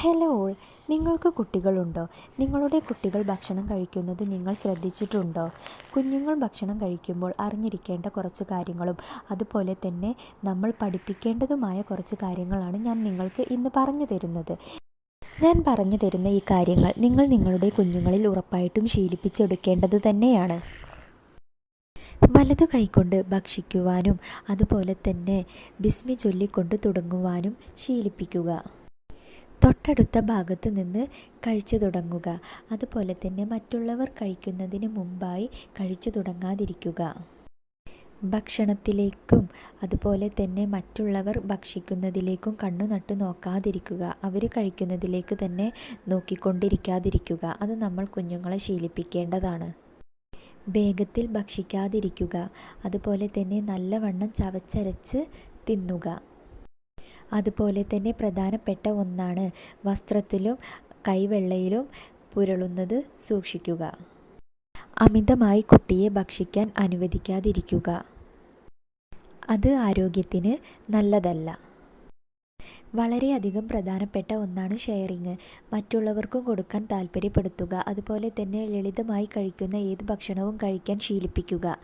Hello നിങ്ങൾക്ക് കുട്ടികളുണ്ടോ? നിങ്ങളുടെ കുട്ടികൾ ഭക്ഷണം കഴിക്കുന്നത് നിങ്ങൾ ശ്രദ്ധിച്ചിട്ടുണ്ടോ? കുഞ്ഞുങ്ങൾ ഭക്ഷണം കഴിക്കുമ്പോൾ അറിഞ്ഞിരിക്കേണ്ട കുറച്ച് കാര്യങ്ങളും അതുപോലെ തന്നെ നമ്മൾ പഠിപ്പിക്കേണ്ടതുമായ കുറച്ച് കാര്യങ്ങളാണ് ഞാൻ നിങ്ങൾക്ക് ഇന്ന് പറഞ്ഞു തരുന്നത്. ഞാൻ പറഞ്ഞു തരുന്ന ഈ കാര്യങ്ങൾ നിങ്ങൾ നിങ്ങളുടെ കുഞ്ഞുങ്ങളിൽ ഉറപ്പായിട്ടും ശീലിപ്പിച്ചെടുക്കേണ്ടത് തന്നെയാണ്. വലതു കൈകൊണ്ട് ഭക്ഷിക്കുവാനും അതുപോലെ തന്നെ ബിസ്മി ചൊല്ലിക്കൊണ്ട് തുടങ്ങുവാനും ശീലിപ്പിക്കുക. തൊട്ടടുത്ത ഭാഗത്ത് നിന്ന് കഴിച്ചു തുടങ്ങുക. അതുപോലെ തന്നെ മറ്റുള്ളവർ കഴിക്കുന്നതിന് മുമ്പായി കഴിച്ചു തുടങ്ങാതിരിക്കുക. ഭക്ഷണത്തിലേക്കും അതുപോലെ തന്നെ മറ്റുള്ളവർ ഭക്ഷിക്കുന്നതിലേക്കും കണ്ണു നട്ട് നോക്കാതിരിക്കുക. അവർ കഴിക്കുന്നതിലേക്ക് തന്നെ നോക്കിക്കൊണ്ടിരിക്കാതിരിക്കുക. അത് നമ്മൾ കുഞ്ഞുങ്ങളെ ശീലിപ്പിക്കേണ്ടതാണ്. വേഗത്തിൽ ഭക്ഷിക്കാതിരിക്കുക. അതുപോലെ തന്നെ നല്ലവണ്ണം ചവച്ചരച്ച് തിന്നുക. അതുപോലെ തന്നെ പ്രധാനപ്പെട്ട ഒന്നാണ് വസ്ത്രത്തിലും കൈവെള്ളയിലും പുരളുന്നത് സൂക്ഷിക്കുക. അമിതമായി കുട്ടിയെ ഭക്ഷിക്കാൻ അനുവദിക്കാതിരിക്കുക. അത് ആരോഗ്യത്തിന് നല്ലതല്ല. വളരെയധികം പ്രധാനപ്പെട്ട ഒന്നാണ് ഷെയറിങ് മറ്റുള്ളവർക്കും കൊടുക്കാൻ താല്പര്യപ്പെടുത്തുക. അതുപോലെ തന്നെ ലളിതമായി കഴിക്കുന്ന ഏത് ഭക്ഷണവും കഴിക്കാൻ ശീലിപ്പിക്കുക.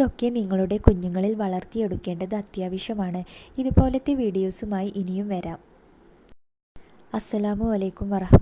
ഇതൊക്കെ നിങ്ങളുടെ കുഞ്ഞുങ്ങളിൽ വളർത്തിയെടുക്കേണ്ടത് അത്യാവശ്യമാണ്. ഇതുപോലത്തെ വീഡിയോസുമായി ഇനിയും വരാം. അസ്സലാമു അലൈക്കും വറഹ്മ